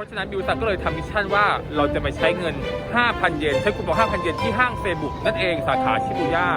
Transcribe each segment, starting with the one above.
ราะฉะนั้นบิวซันก็เลยทำมิชชั่นว่าเราจะไปใช้เงิน 5,000 เยนใช้คูปอง5,000 เยนที่ห้างเซบุกนั่นเองสาขาชิบูย่า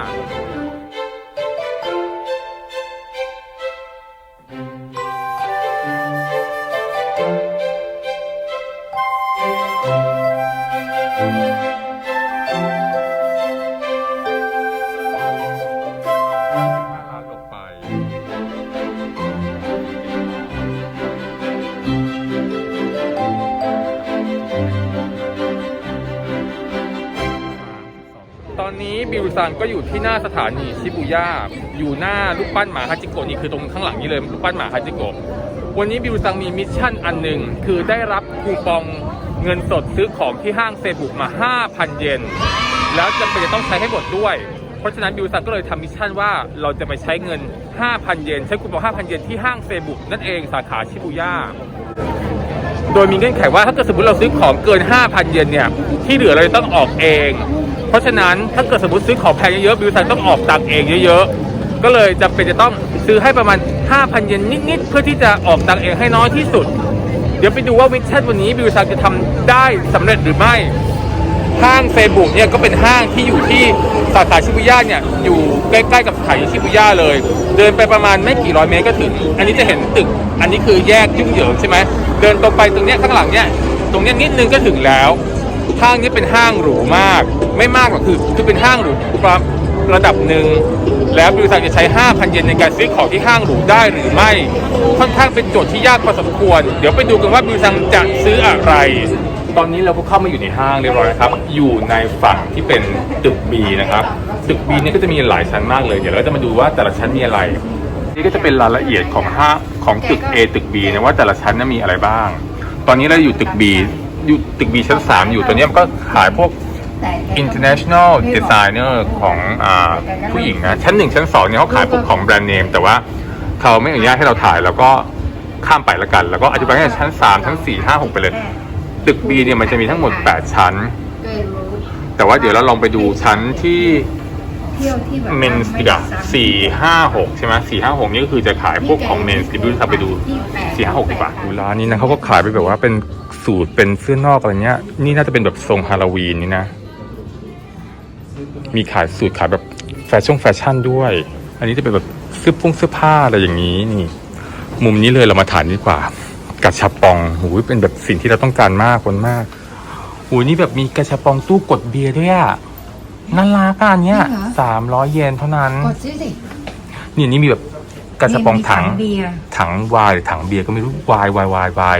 ตอนนี้บิวซังก็อยู่ที่หน้าสถานีชิบูย่าอยู่หน้ารูปปั้นหมาฮาจิโกะนี่คือตรงข้างหลังนี้เลยรูปปั้นหมาฮาจิโกะวันนี้บิวซังมีมิชชั่นอันหนึ่งคือได้รับคูปองเงินสดซื้อของที่ห้างเซบุกมา 5,000 เยนแล้วจำเป็นจะต้องใช้ให้หมดด้วย เพราะฉะนั้นบิวซังก็เลยทำมิชชั่นว่าเราจะไปใช้เงิน 5,000 เยนใช้คูปอง 5,000 เยนที่ห้างเซบุกนั่นเองสาขาชิบูย่าโดยมีเงื่อนไขว่าถ้าเกิดสมมติเราซื้อของเกิน 5,000 เยนเนี่ยที่เหลือเราจะต้องออกเอง ราะฉะนั้นถ้าเกิดสมมติซื้อของแพงเยอะๆบิวซันต้องออกตังค์เองเยอะๆ ก็เลยจะเป็นจะต้องซื้อให้ประมาณ 5,000 เยนนิดๆ เพื่อที่จะออกตังค์เองให้น้อยที่สุด เดี๋ยวไปดูว่ามิชชั่นวันนี้บิวซันจะทำได้สำเร็จหรือไม่ ห้างเซบุเนี่ยก็เป็นห้างที่อยู่ที่สาขาชิบุย่าเนี่ยอยู่ใกล้ๆกับสถานีชิบุย่าเลย เดินไปประมาณไม่กี่ร้อยเมตรก็ถึง อันนี้จะเห็นตึก อันนี้คือแยกยุ่งเหยิงใช่ไหมเดินตรงไปตรงเนี้ยข้างหลังเนี่ยตรงเนี้ยนิดนึงก็ถึงแล้วห้างนี้เป็นห้างหรูมาก ไม่มากหรอกคือคือเป็นห้างหรูประระดับหนึ่ง แล้วบริษัทจะใช้ 5,000 เยนในการซื้อของที่ห้างหรูได้หรือไม่ ค่อนข้างเป็นโจทย์ที่ยากพอสมควร เดี๋ยวไปดูกันว่าบริษัทจะซื้ออะไร ตอนนี้เราก็เข้ามาอยู่ในห้างเรียบร้อยนะครับ อยู่ในฝั่งที่เป็นตึก B นะครับ ตึก B เนี่ยก็จะมีหลายชั้นมากเลย เดี๋ยวเราจะมาดูว่าแต่ละชั้นมีอะไร นี่ก็จะเป็นรายละเอียดของห้าของตึก A ตึก B นะว่าแต่ละชั้นนั้นมีอะไรบ้าง ตอนนี้เราอยู่ตึก B อยู่ตึก B ชั้น 3 อยู่ตัวนี้มันก็ขายพวก international designer ของอผู้หญิงนะชั้น1ชั้น2เนี่ยเขาขายพวกของแบรนด์เนมแต่ว่าเขาไม่อนุญาตให้เราถ่ายแล้วก็ข้ามไปละกัน แล้วก็อธิบายให้ชั้น3ชั้น4 5 6ไปเลย ตึก B เนี่ยมันจะมีทั้งหมด8ชั้น แต่ว่าเดี๋ยวเราลองไปดูชั้นที่เมนสติกอะสี่ห้าหกใช่ไหมสี่ห้าหกนี่ก็คือจะขายพวกของเมนสติกดูทำไปดูสี่ห้าหกดีกว่าดูร้านนี้นะเขาก็ขายไปแบบว่าเป็นสูตรเป็นเสื้อนอกอะไรเนี้ย นี่น่าจะเป็นแบบทรงฮาโลวีนนี่นะ มีขายสูตรขายแบบแฟชั่นแฟชั่นด้วย อันนี้จะเป็นแบบเสื้อพุ่งเสื้อผ้าอะไรอย่างนี้นี่ มุมนี้เลยเรามาถ่ายดีกว่า กระชับปองหูยเป็นแบบสิ่งที่เราต้องการมากคนมากหูยนี่แบบมีกระชับปองตู้กดเบียร์ด้วยอะน่ารักอะอันเนี้ยสามร้อยเยนเท่านั้นกดซื้อสินี่นี่มีแบบกระชับปองถังมีเบียร์ถังวายหรือถังเบียร์ก็ไม่รู้วายวายวายวาย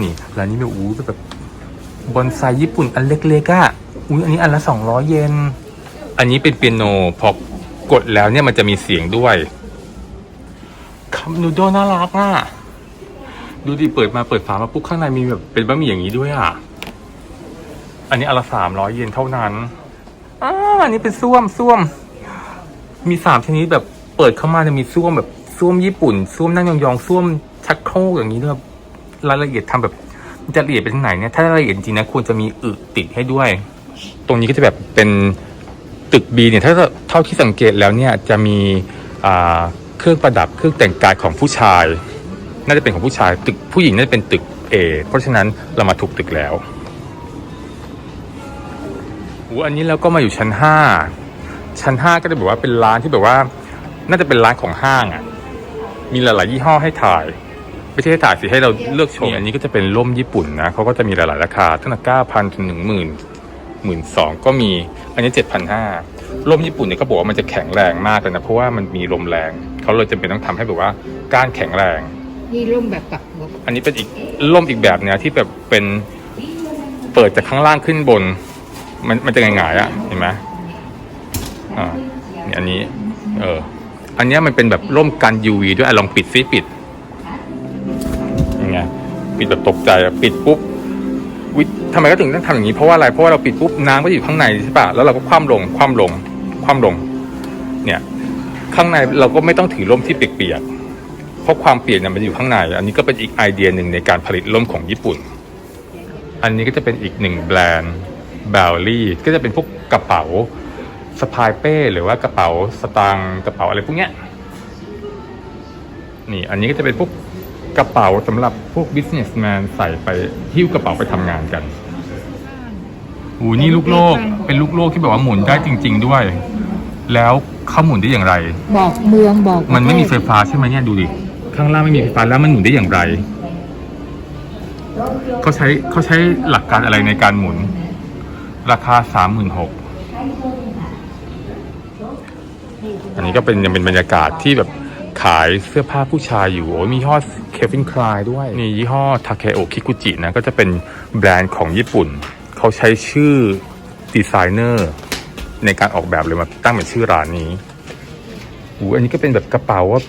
นี่ร้านนี้มีอู้แบบบอนไซญี่ปุ่นอันเล็กๆอะอุ้ยอันนี้อันละสองร้อยเยน อันนี้เป็นเปียโนพอกดแล้วเนี่ยมันจะมีเสียงด้วยคัมนูโดน่ารักอะ ดูดิเปิดมาเปิดฝามาปุ๊บข้างในมีแบบเป็นบะหมี่อย่างนี้ด้วยอะ อันนี้อนละสามร้อยเยนเท่านั้นอ่าอันนี้เป็นส้วมส้วม มีสามชนิดแบบเปิดเข้ามาจะมีส้วมแบบส้วมญี่ปุ่นส้วมนั่งยองๆส้วมชักโครกอย่างนี้ด้วยรายละเอียดทำแบบจะละเอียดไปทางไหนเนี่ยถ้ารายละเอียดจริงนะควรจะมีอึติดให้ด้วย ตรงนี้ก็จะแบบเป็น ตึกบีเนี่ยถ้าเท่าที่สังเกตแล้วเนี่ยจะมีเครื่องประดับเครื่องแต่งกายของผู้ชาย น่าจะเป็นของผู้ชายตึกผู้หญิงน่าจะเป็นตึก A เพราะฉะนั้นเรามาถูกตึกแล้วอ้อันนี้เราก็มาอยู่ชั้นห้าชั้นห้าก็จะแบบว่าเป็นร้านที่แบบว่า น่าจะเป็นร้านของห้างอะมีหลายๆยี่ห้อให้ถ่ายไม่ใช่ให้ถ่ายสิให้เราเลือกชมอันนี้ก็จะเป็นร่มญี่ปุ่นนะเขาก็จะมีหลายๆราคาตั้งแต่เก้าพันถึงหนึ่งหมื่น หมื่นสองก็มีอันนี้เจ็ดพันห้าร่มญี่ปุ่นเนี่ยก็บอกว่ามันจะแข็งแรงมากเลยนะ เพราะว่ามันมีลมแรง เขาเลยจำเป็นต้องทำให้แบบว่าก้านแข็งแรงนี่ร่มแบบกลับหัวอันนี้เป็นอีกร่มอีกแบบเนี่ยที่แบบเป็นเปิดจากข้างล่างขึ้นบน มันมันจะหงายๆอะเห็นไหมอ่าเนี่ยอันนี้ เออ อันเนี้ยมันเป็นแบบร่มกัน UV ด้วยอะลองปิดซิปิดยังไงปิดแบบตกใจอะปิดปุ๊บวิ ทำไมก็ถึงต้องทำอย่างนี้เพราะว่าอะไรเพราะว่าเราปิดปุ๊บน้ำก็อยู่ข้างในใช่ปะแล้วเราก็คว่ำลงคว่ำลงคว่ำลง เนี่ยข้างในเราก็ไม่ต้องถือร่มที่เปียกๆเพราะความเปียกเนี่ยมันอยู่ข้างใน อันนี้ก็เป็นอีกไอเดียหนึ่งในการผลิตร่มของญี่ปุ่น อันนี้ก็จะเป็นอีกหนึ่งแบรนด์บลลี่ก็จะเป็นพวกกระเป๋าสะพายเป้หรือว่ากระเป๋าสตางค์กระเป๋าอะไรพวกเนี้ยนี่อันนี้ก็จะเป็นพวก กระเป๋าสำหรับพวก businessman ใส่ไปหิ้วกระเป๋าไปทำงานกันโอ้นี่ลูกโลก เป็นลูกโลกที่แบบว่าหมุนได้จริง ๆ ด้วย แล้วเขาหมุนได้อย่างไร บอกเมืองบอกมันไม่มีไฟฟ้าใช่ไหมเนี่ยดูดิ ข้างล่างไม่มีไฟฟ้าแล้วมันหมุนได้อย่างไร เขาใช้เขาใช้หลักการอะไรในการหมุน ราคาสามหมื่นหกอันนี้ก็เป็นยังเป็นบรรยากาศที่แบบ ขายเสื้อผ้าผู้ชายอยู่ โอ้ยมียี่ห้อเควินคลายด้วยมียี่ห้อทาเคโอคิกุจินะ ก็จะเป็นแบรนด์ของญี่ปุ่น เขาใช้ชื่อดีไซเนอร์ในการออกแบบเลยมาตั้งเป็นชื่อร้านนี้อูอันนี้ก็เป็นแบบกระเป๋าว่า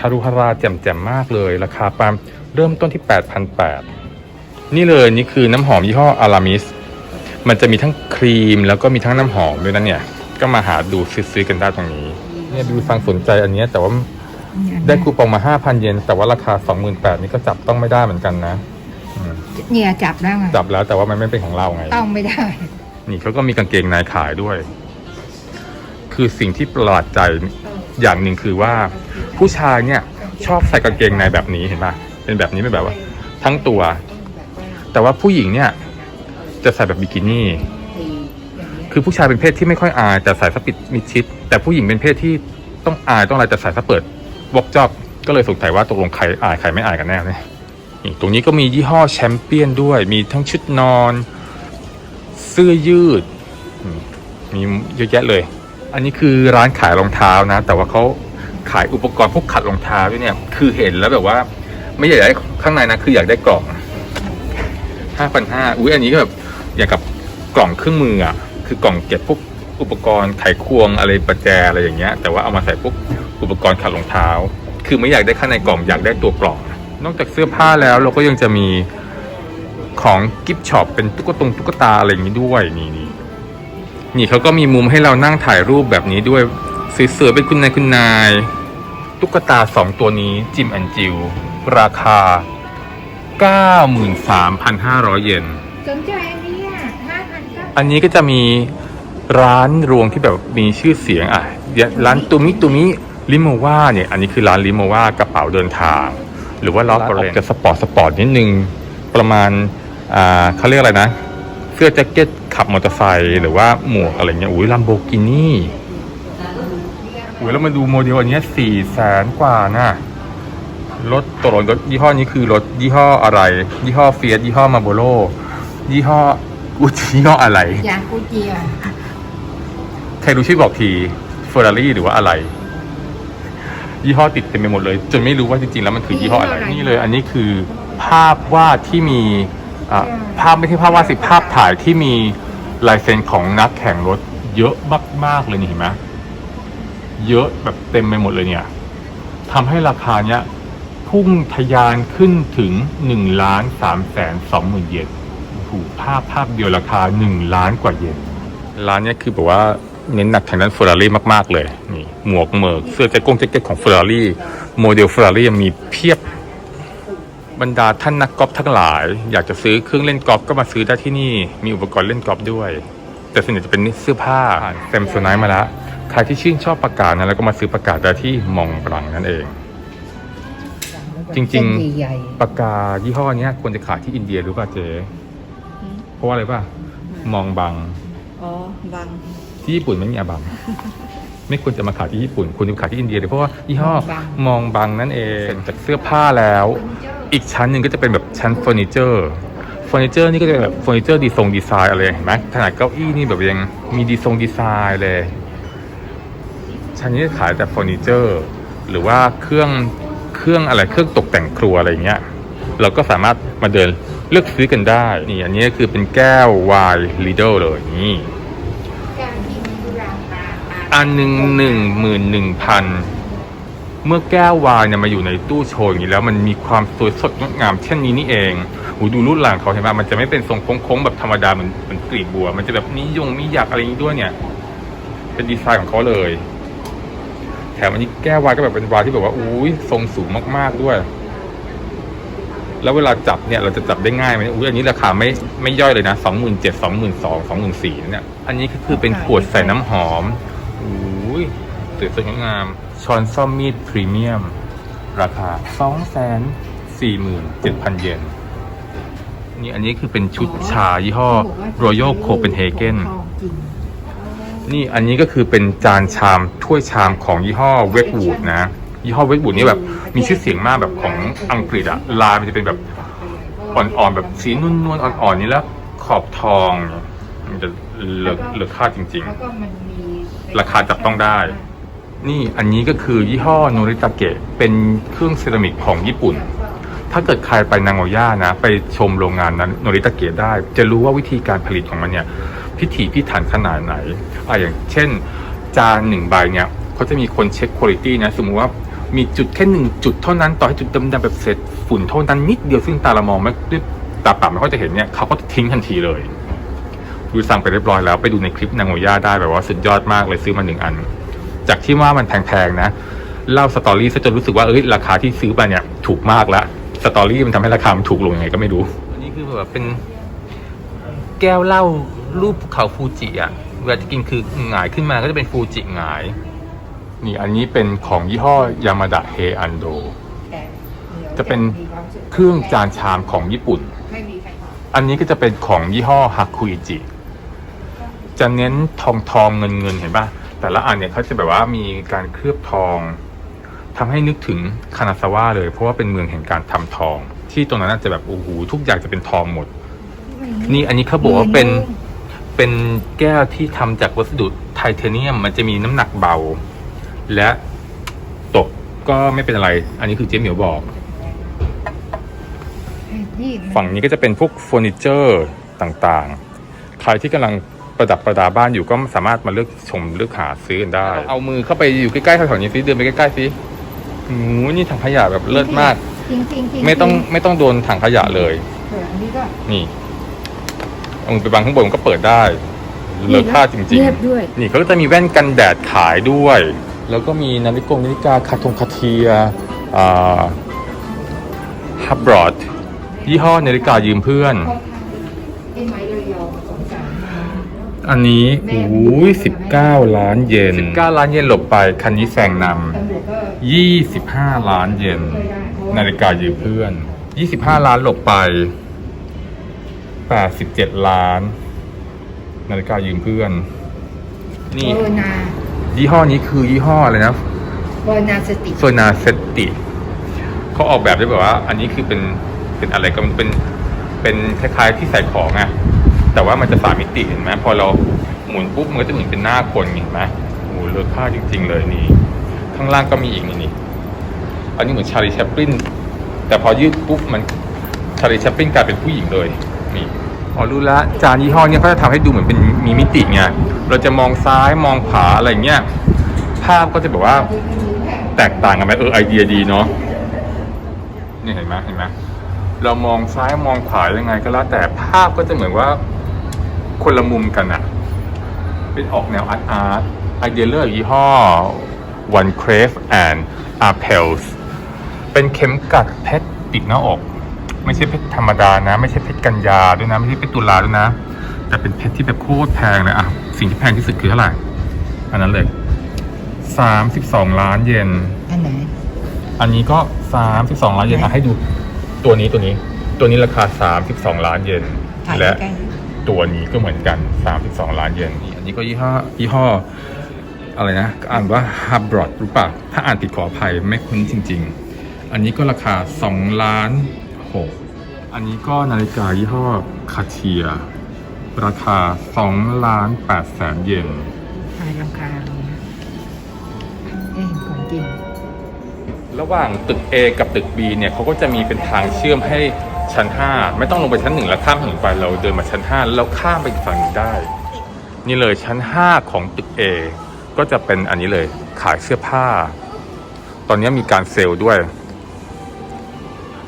ฮารุฮาราแจ่มๆมากเลย ราคาปามเริ่มต้นที่ 8,800 นี่เลยนี่คือน้ำหอมยี่ห้ออารามิส มันจะมีทั้งครีมแล้วก็มีทั้งน้ำหอมด้วยนะเนี่ย ก็มาหาดูซื้อๆกันได้ตรงนี้ เนี่ยดูฟังสนใจอันเนี้ยแต่ว่าได้คูปองมา5,000เยนแต่ว่าราคา28,000นี่ก็จับต้องไม่ได้เหมือนกันนะอืมเนี่ยจับได้ไงจับแล้วแต่ว่ามันไม่เป็นของเราไง ต้องไม่ได้ นี่เขาก็มีกางเกงในขายด้วย คือสิ่งที่ประหลาดใจอย่างหนึ่งคือว่า ผู้ชายเนี่ยชอบใส่กางเกงในแบบนี้เห็นปะเป็นแบบนี้เป็นแบบว่า ทั้งตัว แต่ว่าผู้หญิงเนี่ย จะใส่แบบบิกินี่ คือผู้ชายเป็นเพศที่ไม่ค่อยอายแต่ใส่สปิดมิดชิด แต่ผู้หญิงเป็นเพศที่ต้องอายต้องอะไรแต่ใส่สเปิดวอกจอบก็เลยสงสัยว่าตกลงใครอายใครไม่อายกันแน่เนี่ยนี่ตรงนี้ก็มียี่ห้อแชมเปี้ยนด้วย มีทั้งชุดนอน เสื้อยืดมมีเยอะแยะเลย อันนี้คือร้านขายรองเท้านะ แต่ว่าเขาขายอุปกรณ์พวกขัดรองเท้าด้วยเนี่ย คือเห็นแล้วแบบว่า ไม่อยากได้ข้างในนะคืออยากได้กล่องห้าพันห้าอุ้ยอันนี้ก็แบบอย่างกับกล่องเครื่องมืออะ คือกล่องเก็บพวกอุปกรณ์ไขควงอะไรประแจอะไรอย่างเงี้ย แต่ว่าเอามาใส่พวกอุปกรณ์ขัดรองเท้า คือไม่อยากได้ข้างในกล่องอยากได้ตัวกล่อง นอกจากเสื้อผ้าแล้วเราก็ยังจะมีของกิฟช็อปเป็นตุ๊กตงตุ๊กตาอะไรอย่างนี้ด้วยนี่นี่นี่เขาก็มีมุมให้เรานั่งถ่ายรูปแบบนี้ด้วยสวยๆเป็นคุณนายคุณนาย ตุ๊กตาสองตัวนี้จิมแอนจิวราคา 93,500 เยนสนใจ อันนี้ก็จะมีร้านรวงที่แบบมีชื่อเสียงอะอย่างร้านตุมิตุมิลิโมว่าเนี่ย อันนี้คือร้านลิโมว่ากระเป๋าเดินทาง หรือว่าล้อออกจะสปอร์ตสปอร์ตนิดนึง ประมาณอ่าเขาเรียกอะไรนะ เสื้อแจ็คเก็ตขับมอเตอร์ไซค์หรือว่าหมวกอะไรเงี้ยอุ้ยลัมโบกินี่อุ้ยแล้วมาดูโมเดลอันเนี้สี่แสนกว่าน่ะรถตัวรถยี่ห้อนี้คือรถยี่ห้ออะไร ยี่ห้อเฟียสยี่ห้อมาโบโลยี่ห้อ กูจิยี่ห้ออะไร ยางกูเจียใครรู้ช่วยบอกทีเฟอร์รารี่หรือว่าอะไร ยี่ห้อติดเต็มไปหมดเลย จนไม่รู้ว่าจริงๆแล้วมันคือยี่ห้ออะไรนี่เลย อันนี้คือภาพวาดที่มีอ่าภาพไม่ใช่ภาพวาดสิภาพถ่ายที่มีลายเซ็นของนักแข่งรถ เยอะมากๆเลยนี่เห็นไหมเยอะแบบเต็มไปหมดเลยเนี่ยทำให้ราคาเนี้ยพุ่งทะยานขึ้นถึง1ล้าน3แสน2หมื่นเยน โอ้โหภาพภาพเดียวราคา 1 ล้านกว่าเยนร้านเนี้ยคือแบบว่าเน้นหนักทางด้านเฟอร์รารี่มากๆเลยนี่หมวกเหมิกเสื้อแจ็คกงแจ็คเก็ตของเฟอร์รารี่โมเดลเฟอร์รารี่ยังมีเพียบบรรดาท่านนักกอล์ฟทั้งหลาย อยากจะซื้อเครื่องเล่นกอล์ฟก็มาซื้อได้ที่นี่ มีอุปกรณ์เล่นกอล์ฟด้วย แต่ส่วนใหญ่จะเป็นเสื้อผ้าเต็มโซนไนท์มาแล้วใครที่ชื่นชอบปากกานะแล้วก็มาซื้อปากกาได้ที่มองบลังนั่นเอง จริงๆเส้นใหญ่ปากกายี่ห้อเนี้ยควรจะขายที่อินเดียรู้ป่ะเจ๊ เพราะว่าอะไรป่ะ มองบัง อ๋อ บัง ที่ญี่ปุ่นไม่มีอาบัง ไม่ควรจะมาขายที่ญี่ปุ่นควรจะขายที่อินเดียเลยเพราะว่ายี่ห้อมองบังนั่นเองจากเสื้อผ้าแล้ว อีกชั้นหนึ่งก็จะเป็นแบบชั้นเฟอร์นิเจอร์เฟอร์นิเจอร์นี่ก็จะเป็นแบบเฟอร์นิเจอร์ดีทรงดีไซน์อะไรเห็นไหมขนาดเก้าอี้นี่แบบยังมีดีทรงดีไซน์เลย ชั้นนี้จะขายแต่เฟอร์นิเจอร์ หรือว่าเครื่องเครื่องอะไรเครื่องตกแต่งครัวอะไรอย่างเงี้ย เราก็สามารถมาเดิน เลือกซื้อกันได้ นี่อันนี้คือเป็นแก้วไวน์ลีเดลเลยนี่ๆแก้วที่มีราคาอันหนึ่งหนึ่งหมื่นหนึ่งพันเมื่อแก้ววายเนี่ยมาอยู่ในตู้โชว์อย่างนี้แล้วมันมีความสวยสดงดงามเช่นนี้นี่เองหูดูรุ่นหลังเขาเห็นไหมมันจะไม่เป็นทรงโค้งๆแบบธรรมดาเหมือนเหมือนกลีบบัว มันจะแบบนิยงมีหยักอะไรอย่างนี้ด้วยเนี่ย เป็นดีไซน์ของเขาเลย แถมอันนี้แก้ววายก็แบบเป็นวายที่แบบว่าอุ้ยทรงสูงมากๆด้วย แล้วเวลาจับเนี่ยเราจะจับได้ง่ายไหมอุ้ยอันนี้ราคาไม่ไม่ย่อยเลยนะสองหมื่นเจ็ดสองหมื่นสองสองหมื่นสี่เนี่ย อันนี้ก็คือเป็นขวดใส่น้ำหอมอุ้ยสวยสดงดงาม ช้อนซ่อมมีดพรีเมียม ราคา247,000เยนนี่อันนี้คือเป็นชุดชายี่ห้อ Royal Copenhagen ทองจริงนี่อันนี้ก็คือเป็นจานชามถ้วยชามของยี่ห้อเวกวูดนะ ยี่ห้อเวกวูดนี่แบบมีชื่อเสียงมากแบบของอังกฤษอะลายมันจะเป็นแบบอ่อนๆแบบสีนุ่นๆอ่อนๆนี่แล้วขอบทองเนี่ยมันจะเหลือเหลือค่าจริงแล้วก็มันมีราคาจับต้องได้ๆนี่อันนี้ก็คือยี่ห้อโนริตาเกะเป็นเครื่องเซรามิกของญี่ปุ่น ถ้าเกิดใครไปนางโอย่านะ ไปชมโรงงานนั้นโนริตาเกะได้ จะรู้ว่าวิธีการผลิตของมันเนี่ย พิถีพิถันขนาดไหนอะอย่างเช่น จานหนึ่งใบเนี่ยเขาจะมีคนเช็คคุณภาพนะสมมุติว่า มีจุดแค่หนึ่งจุดเท่านั้นต่อให้จุดดำๆแบบเศษฝุ่นเท่านั้นนิดเดียวซึ่งตาเรามองไม่ด้วยตาเปล่าไม่ค่อยจะเห็นเนี่ยเขาก็ทิ้งทันทีเลย ดูสั่งไปเรียบร้อยแล้วไปดูในคลิปนางโอย่าได้แบบว่าสุดยอดมากเลยซื้อมาหนึ่งอัน จากที่ว่ามันแพงๆนะเล่าสตอรี่ซะจนรู้สึกว่าเอ้ยราคาที่ซื้อมาเนี่ยถูกมากแล้วสตอรี่มันทำให้ราคามันถูกลงยังไงก็ไม่รู้อันนี้คือแบบเป็นแก้วเหล้ารูปเขาฟูจิอะเวลาจะกินคือหงายขึ้นมาก็จะเป็นฟูจิหงาย นี่อันนี้เป็นของยี่ห้อยามาดะเฮอันโดแต่ดี๋ยวจะเป็นมีวามสุขเครื่องจานชามของญี่ปุ่นไม่มีใครบอกอันนี้ก็จะเป็นของยี่ห้อฮาคุอิจิ จะเน้นทองทองเงินเงินเห็นป่ะแต่ละอันเนี่ยเขาจะแบบว่ามีการเคลือบทองทำให้นึกถึงคานาซาวะเลย เพราะว่าเป็นเมืองแห่งการทำทอง ที่ตรงนั้นน่าจะแบบโอ้โหทุกอย่างจะเป็นทองหมด นี่อันนี้เขาบอกว่าเป็นเป็นแก้วที่ทำจากวัสดุไทเทเนียม มันจะมีน้ำหนักเบา และตกก็ไม่เป็นอะไร อันนี้คือเจ๊เหมียวบอกนี่มันฝั่งนี้ก็จะเป็นพวกเฟอร์นิเจอร์ต่างๆ ใครที่กำลังประดับประดาบ้านอยู่ก็สามารถมาเลือกชมเลือกหาซื้อกันได้ เอามือเข้าไปอยู่ใกล้ๆแถวๆนี้ซิเดินไปใกล้ๆซิโอ้โหนี่ถังขยะแบบเลิศมาก จริงๆจริงๆไม่ต้องไม่ต้องโดนถังขยะเลย เอออันนี้ก็นี่เอามือไปบังข้างบนมันก็เปิดได้ เลอค่าจริง เรียบด้วย ๆ นี่เขาก็จะมีแว่นกันแดดขายด้วย แล้วก็มีนาฬิกานาฬิกาคาทงคาเทียฮับบรอดยี่ห้อนาฬิกายืมเพื่อน อันนี้โอ้ยสิบเก้าล้านเยนสิบเก้าล้านเยนหลบไป คันนี้แซงนำยี่สิบห้าล้านเยนนาฬิกายืมเพื่อนยี่สิบห้าล้านหลบไปแปดสิบเจ็ดล้าน นาฬิกายืมเพื่อน นี่ ยี่ห้อนี้คือยี่ห้ออะไรนะเบอร์นาสติเฟอร์นาเซตติเขาออกแบบได้แบบว่า อันนี้คือเป็นเป็นอะไรก็มันเป็นเป็นคล้ายๆที่ใส่ของอะแต่ว่ามันจะสามมิติเห็นไหมพอเราหมุนปุ๊บมันก็จะเหมือนเป็นหน้าคนเห็นไหมโอ้โหเลือค่าจริง ๆ เลยนี่ ข้างล่างก็มีอีกนี่นี่อันนี้เหมือนชาลีแชปลินแต่พอยืดปุ๊บมันชาลีแชปลินกลายเป็นผู้หญิงเลยนี่พอรู้ละจานยี่ห้อเนี้ยเขาจะทำให้ดูเหมือนเป็นมีมิติไง เราจะมองซ้ายมองขวาอะไรเงี้ยภาพก็จะแบบว่าแตกต่างกันไหมเออไอเดียดีเนาะนี่เห็นไหมเห็นไหมเรามองซ้ายมองขวายังไง ก็แล้วแต่ภาพก็จะเหมือนว่าคนละมุมกันอะเป็นออกแนวอาร์ตอาร์ตไอเดียเลือกยี่ห้อ One Crave and Arpels เป็นเข็มกัดเพชรติดหน้าอก ไม่ใช่เพชรธรรมดานะ ไม่ใช่เพชรกัญญาด้วยนะ ไม่ใช่เพชรตุลาด้วยนะ แต่เป็นเพชรที่แบบโคตรแพงเลยอะสิ่งที่แพงที่สุดคือเท่าไหร่อันนั้นเลยสามสิบสองล้านเยนอันไหนอันนี้ก็สามสิบสองล้านเยนอะให้ดู ตัวนี้ตัวนี้ ตัวนี้ราคาสามสิบสองล้านเยนถ่ายและใกล้ตัวนี้ก็เหมือนกันสามสิบสองล้านเยนนี่อันนี้ก็ยี่ห้อยี่ห้ออะไรนะอ่านว่าฮับบรอดหรือเปล่าถ้าอ่านผิดขออภัยไม่คุ้นจริง ๆ อันนี้ก็ราคาสองล้านหกอันนี้ก็นาฬิกายี่ห้อคาเทีย ราคาสองล้านแปดแสนเยนถ่ายรำคาญเลยนะเอ้ยของจริง ระหว่างตึก A กับตึก B เนี่ยเขาก็จะมีเป็นทางเชื่อมให้ชั้น 5 ไม่ต้องลงไปชั้นหนึ่งแล้วข้ามถนนไปเราเดินมาชั้น 5 แล้วข้ามไปอีกฝั่งหนึ่งได้ นี่เลยชั้น 5 ของตึก A ก็จะเป็นอันนี้เลยขายเสื้อผ้า ตอนนี้มีการเซลล์ด้วย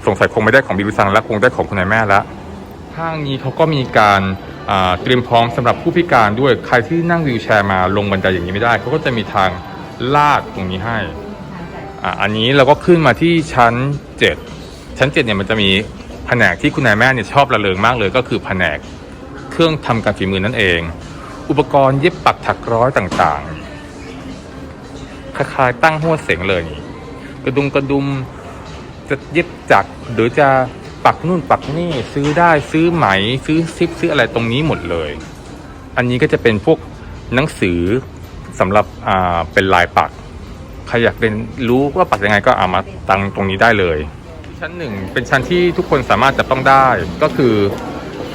สงสัยคงไม่ได้ของบิวซังแล้วคงได้ของคุณนายแม่แล้วห้างนี้เขาก็มีการอ่า เตรียมพร้อมสำหรับผู้พิการด้วยใครที่นั่งวีลแชร์มาลงบันไดอย่างนี้ไม่ได้เขาก็จะมีทางลาดตรงนี้ให้อ,อันนี้เราก็ขึ้นมาที่ชั้น 7 ชั้น 7เนี่ยมันจะมีแผนกที่คุณนายแม่เนี่ยชอบระเริงมากเลยก็คือแผนกเครื่องทำการฝีมือนั่นเอง อุปกรณ์เย็บปักถักร้อยต่างๆคล้ายๆตั้งหัวเสงเลยนี่กระดุมกระดุมจะเย็บจักรหรือจะ ปักนู่นปักนี่ซื้อได้ซื้อไหมซื้อซิปซื้ออะไรตรงนี้หมดเลย อันนี้ก็จะเป็นพวกหนังสือสำหรับอ่าเป็นลายปักใครอยากเรียนรู้ว่าปักยังไงก็เอามาตังตรงนี้ได้เลย ชั้นหนึ่งเป็นชั้นที่ทุกคนสามารถจะต้องได้ก็คือ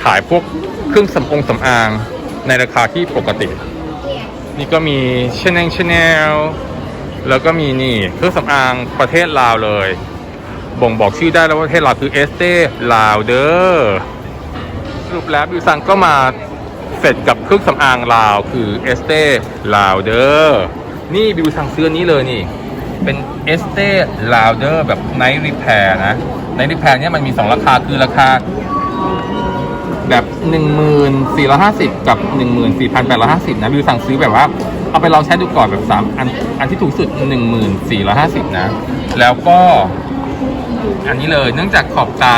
ขายพวกเครื่องสำองสำอางในราคาที่ปกติ นี่ก็มีชแนลชแนลแล้วก็มีนี่เครื่องสำอางประเทศลาวเลย บ่งบอกชื่อได้แล้วว่าประเทศลาวคือเอสเตลาวเดอร์สรุปแล้วบิวซังก็มาเสร็จกับเครื่องสำอางลาวคือเอสเตลาวเดอร์นี่บิวซังซื้อนนี้เลยนี่ เป็นเอสเตลาวเดอร์แบบไนท์รีแพร์นะไนท์รีแพร์เนี่ยมันมี 2 ราคาคือราคาแบบ 1450 กับ 14,850 นะ วิวสั่งซื้อแบบว่า เอาไปลองใช้ดูก่อนแบบ 3 อัน อันที่ถูกสุด 1450 นะ แล้วก็ อันนี้เลย เนื่องจากขอบตา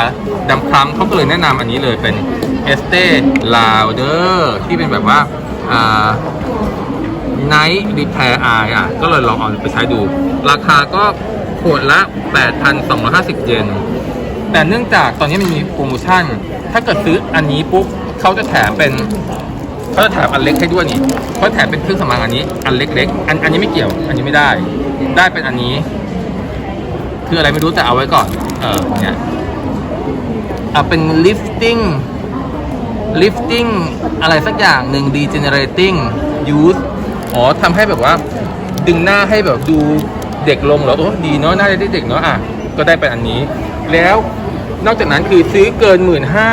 ดำคล้ำเขาก็เลยแนะนำอันนี้เลยเป็น Estee Lauder ที่เป็นแบบว่าอ่า Night Repair Eye อะ ก็เลยลองเอาไปใช้ดู ราคาก็ขวดละ 8,250 เยน แต่เนื่องจากตอนนี้มันมีโปรโมชั่น ถ้าเกิดซื้ออันนี้ปุ๊บเขาจะแถมเป็นเขาจะแถมอันเล็กให้ด้วยนี่เขาแถมเป็นเครื่องสำอางอันนี้ อันเล็กๆ อันอันนี้ไม่เกี่ยว อันนี้ไม่ได้ ได้เป็นอันนี้ คืออะไรไม่รู้แต่เอาไว้ก่อน เออเนี่ยอะเป็น lifting lifting อะไรสักอย่างหนึ่ง degenerating use อ๋อทำให้แบบว่า ดึงหน้าให้แบบดูเด็กลงเหรอโอ้ดีเนาะหน้าได้เด็กเนาะอะ ก็ได้เป็นอันนี้ แล้วนอกจากนั้นคือซื้อเกินหมื่นห้า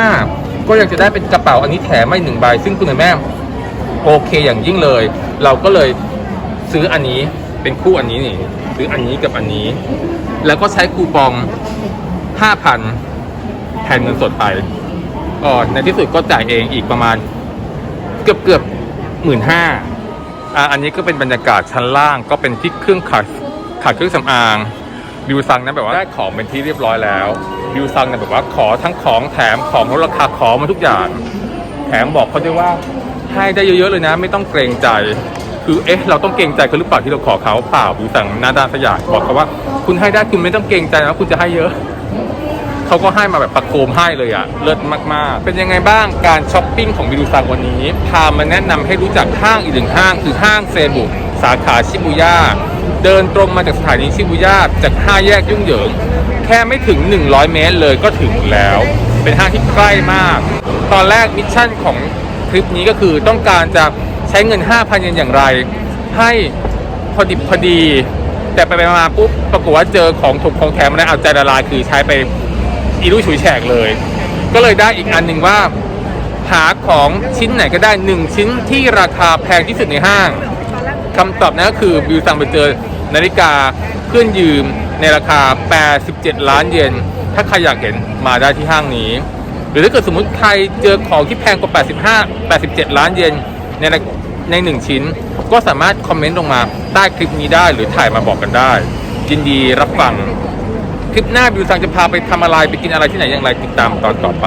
ก็ยังจะได้เป็นกระเป๋าอันนี้แถมไม่หนึ่งใบ ซึ่งคุณแม่โอเคอย่างยิ่งเลย เราก็เลยซื้ออันนี้เป็นคู่อันนี้นี่ ซื้ออันนี้กับอันนี้ แล้วก็ใช้คูปองห้าพันแทนเงินสดไปอ๋อในที่สุดก็จ่ายเองอีกประมาณ เกือบเกือบหมื่นห้าอะอันนี้ก็เป็นบรรยากาศชั้นล่างก็เป็นที่เครื่องขัดขัดเครื่องสำอางบิวซังนะแบบว่าได้ของเป็นที่เรียบร้อยแล้วบิวซังเนี่ยแบบว่าขอทั้งของแถมของลดราคาขอมาทุกอย่าง แถมบอกเขาด้วยว่าให้ได้เยอะๆเลยนะ ไม่ต้องเกรงใจ คือเอ๊ะเราต้องเกรงใจเขาหรือเปล่าที่เราขอเขาเปล่าบิวซังหน้าด้านสยามบอกเขาว่า คุณให้ได้คุณไม่ต้องเกรงใจนะคุณจะให้เยอะเขาก็ให้มาแบบประโคมให้เลยอะเลิศมากๆ เป็นยังไงบ้างการช้อปปิ้งของบิดูซังวันนี้ พามาแนะนำให้รู้จักห้างอีกหนึ่งห้าง คือห้างเซบุสาขาชิบุย่าเดินตรงมาจากสถานีชิบุย่าจากห้าแยกยุ่งเหยิง แค่ไม่ถึง 100 เมตรเลยก็ถึงแล้ว เป็นห้างที่ใกล้มาก ตอนแรกมิชชั่นของคลิปนี้ก็คือต้องการจะ ใช้เงิน 5,000เยนอย่างไร ให้พอดิบพอดี แต่ไปๆมาปุ๊บปรากฏว่าเจอของถูกของแถมมาแล้เอาใจละลายคือใช้ไปอีลูฉุยแฉกเลย ก็เลยได้อีกอันหนึ่งว่าหาของชิ้นไหนก็ได้หนึ่งชิ้นที่ราคาแพงที่สุดในห้างคำตอบนั้นก็คือบิวซังไปเจอนาฬิกาเคลื่อนยืมในราคา 87 ล้านเยน ถ้าใครอยากเห็นมาได้ที่ห้างนี้ หรือถ้าเกิดสมมติใครเจอของที่แพงกว่า 85 87 ล้านเยน ในในหนึ่งชิ้น ก็สามารถคอมเมนต์ลงมาใต้คลิปนี้ได้หรือถ่ายมาบอกกันได้ยินดีรับฟัง คลิปหน้าบิวซังจะพาไปทำอะไรไปกินอะไรที่ไหนอย่างไรติดตามตอนต่อไป